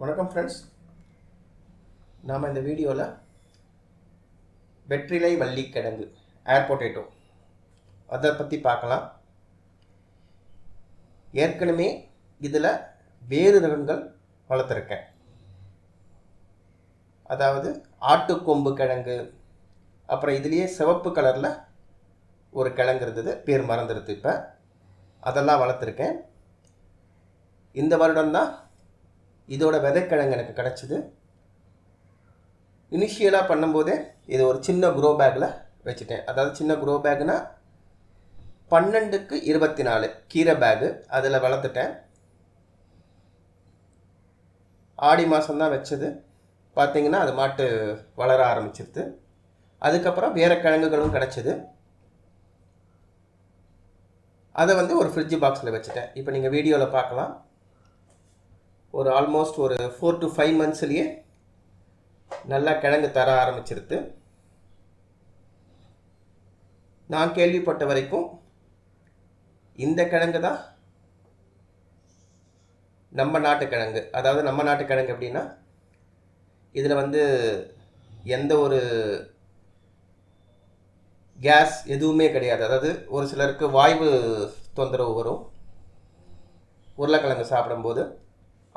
வணக்கம் ஃப்ரெண்ட்ஸ் நாம் இந்த வீடியோவில் வெற்றிலை வள்ளிக்கிழங்கு ஏர் பொட்டேட்டோ அதை பற்றி பார்க்கலாம். ஏற்கனவே இதில் வேறு ரகங்கள் வளர்த்துருக்கேன். அதாவது ஆட்டுக்கொம்பு கிழங்கு அப்புறம் இதுலேயே சிவப்பு கலரில் ஒரு கிழங்கு இருந்தது பேர் மறந்துடுது இப்போ. அதெல்லாம் வளர்த்துருக்கேன். இந்த வருடம்தான் இதோட விதைக்கிழங்கு எனக்கு கிடச்சிது. இனிஷியலாக பண்ணும்போதே இது ஒரு சின்ன க்ரோ பேக்கில் வச்சுட்டேன். அதாவது சின்ன க்ரோ பேக்னா பன்னெண்டுக்கு இருபத்தி நாலு கீரை பேகு அதில் வளர்த்துட்டேன். ஆடி மாதம்தான் வச்சது. பார்த்தீங்கன்னா அது மாட்டு வளர ஆரம்பிச்சிருது. அதுக்கப்புறம் வேறு கிழங்குகளும் கிடச்சிது. அதை வந்து ஒரு ஃப்ரிட்ஜ் பாக்ஸில் வச்சுட்டேன். இப்போ நீங்கள் வீடியோவில் பார்க்கலாம். ஒரு ஆல்மோஸ்ட் ஒரு ஃபோர் டு ஃபைவ் மந்த்ஸ்லேயே நல்லா கிழங்கு தர ஆரம்பிச்சிருது. நான் கேள்விப்பட்ட வரைக்கும் இந்த கிழங்கு தான் நம்ம நாட்டு கிழங்கு. அதாவது நம்ம நாட்டு கிழங்கு அப்படின்னா இதில் வந்து எந்த ஒரு கேஸ் எதுவுமே கிடையாது. அதாவது ஒரு சிலருக்கு வாய்வு தொந்தரவு வரும். உருளைக்கிழங்கு சாப்பிடும்போது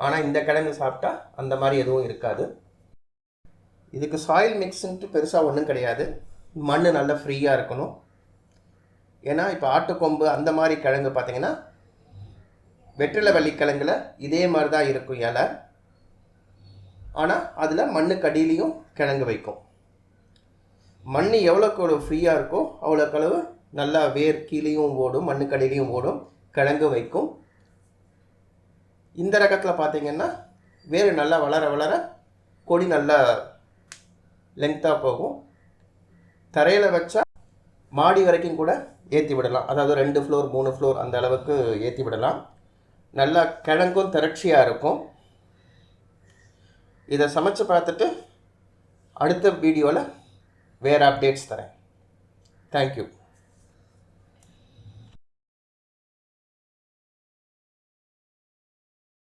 ஆனால் இந்த கிழங்கு சாப்பிட்டா அந்த மாதிரி எதுவும் இருக்காது. இதுக்கு சாயில் மிக்ஸுன்ட்டு பெருசாக ஒன்றும் கிடையாது. மண் நல்லா ஃப்ரீயாக இருக்கணும். ஏன்னா இப்போ ஆட்டுக்கொம்பு அந்த மாதிரி கிழங்கு பார்த்தீங்கன்னா வெற்றிலை வள்ளி கிழங்குல இதே மாதிரி தான் இருக்கும் இலை. ஆனால் அதில் மண்ணுக்கடியிலையும் கிழங்கு வைக்கும். மண் எவ்வளோக்கு எவ்வளோ ஃப்ரீயாக இருக்கோ அவ்வளோக்கு அளவு நல்லா வேர் கீழேயும் ஓடும் மண்ணுக்கு அடியிலையும் ஓடும் கிழங்கு வைக்கும். இந்த ரகத்தில் பார்த்தீங்கன்னா வேறு நல்லா வளர வளர கொடி நல்லா லென்த்தாக போகும். தரையில் வச்சா மாடி வரைக்கும் கூட ஏற்றி விடலாம். அதாவது ரெண்டு ஃப்ளோர் மூணு ஃப்ளோர் அந்த அளவுக்கு ஏற்றி விடலாம். நல்லா கிழங்கும் திரட்சியாக இருக்கும். இதை சமைச்சு பார்த்துட்டு அடுத்த வீடியோவில் வேறு அப்டேட்ஸ் தரேன். தேங்க்யூ